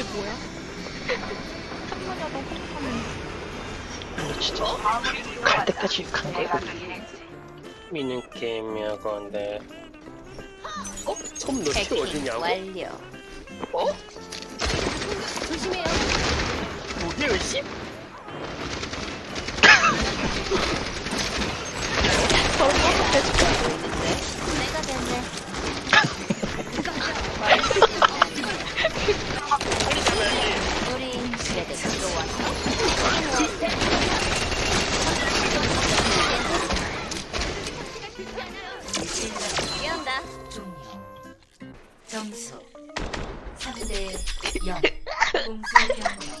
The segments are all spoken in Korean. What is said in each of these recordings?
이게 뭐야? 착하냐고 하면 근데 진짜 갈 때까지 간 거고 미는 게임이야 그런데 어? 솜 넣기 어디냐고? 완료. 어? 조심해요. 저런 거 해줄게. 3대 0. 공수 변경.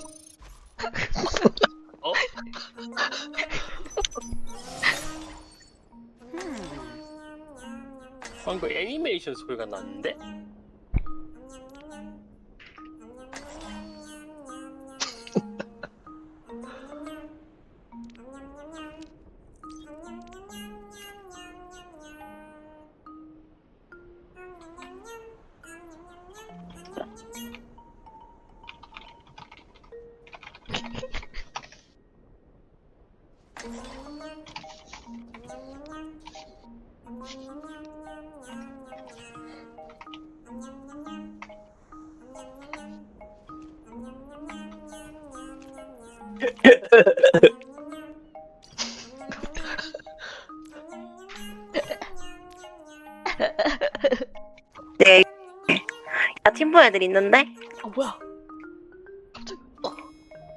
어? 방금 애니메이션 소리가 났는데? 야 팀보 애들 있는데? 아 뭐야?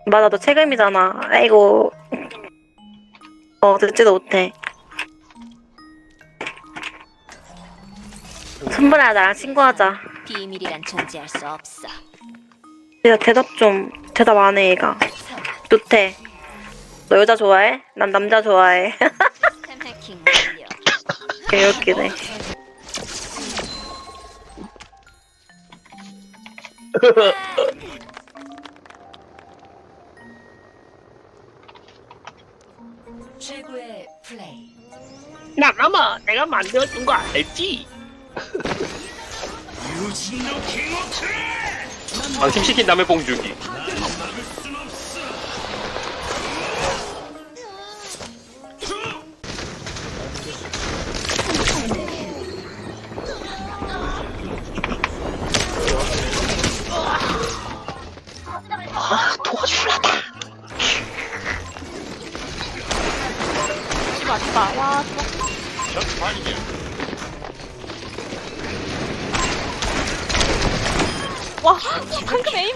맞아 너 책임이잖아 아이고 어 듣지도 못해 선불아 나랑 친구하자 비밀이란 존재할 수 없어. 야 대답 좀 대답 안 해 얘가 좋대 너 여자 좋아해? 난 남자 좋아해 템 해킹 완료. 개웃기네 최고의 플레이. 나라마 내가 만들어준 거 알지? 방심시킨 다음에 봉 주기. 아 도와줄라다. 씨발 씨발 와 씨발. 와 방금 에임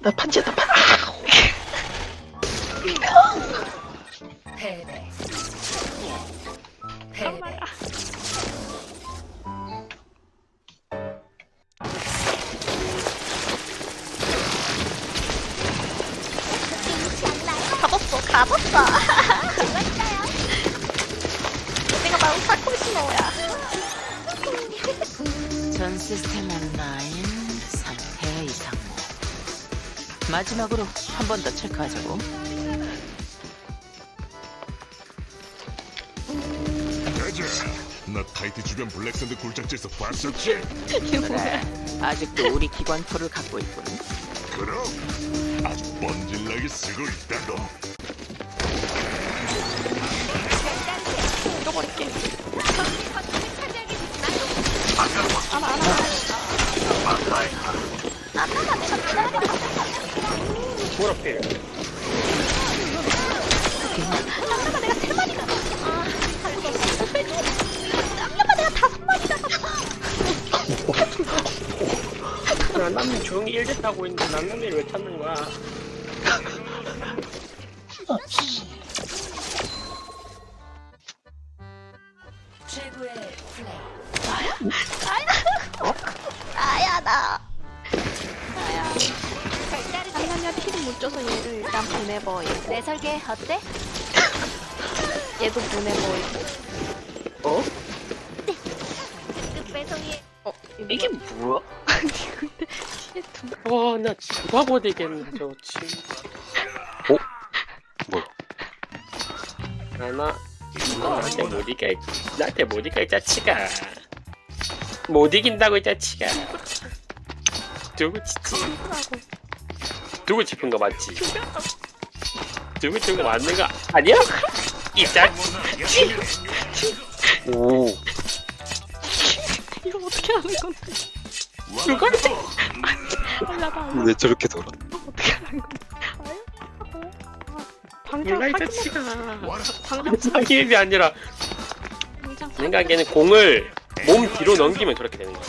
나 판지다 판 패배. 패배. 가봤어. 내가 바로 사코시노야. 전 시스템 온라인 3회 이상 마지막으로 한 번 더 체크하자고 가자. 나 타이트 주변 블랙샌드 굴착지에서 봤었지? 그래 아직도 우리 기관포를 갖고 있군 그럼 아주 번질나게 쓰고 있다고. 잃어버릴게. 뭐라필 남이 조용히 일짓 하고 있는데 남남이를 왜 찾는 거야? 줘서 얘를 일단 보내버리고. 내 설계 어때? 얘도 보내버리고. 어? 끝 배송이. 어 이게 뭐야? 뒤에 두. 와 나 죽어버 되겠네 저 친구 어? 뭐야? 아마 나한테 못 이겨 이- 나한테 못 이겨 이 자치가 못 이긴다고 이 자치가 누구 치지 누구 짚은 거 맞지? 누구 짚은 거 맞는 거 아니야? 이 자치 오 이거 어떻게 하는 건데? 누가 알라봐. 왜 저렇게 돌아? 어떻게 하는 건데? 아유. 하고. 아, 당장 몰라 이 사귀면 자치가 당장 사기입이 아니라 당장 생각에는 공을 몸 뒤로 넘기면 저렇게 되는 거야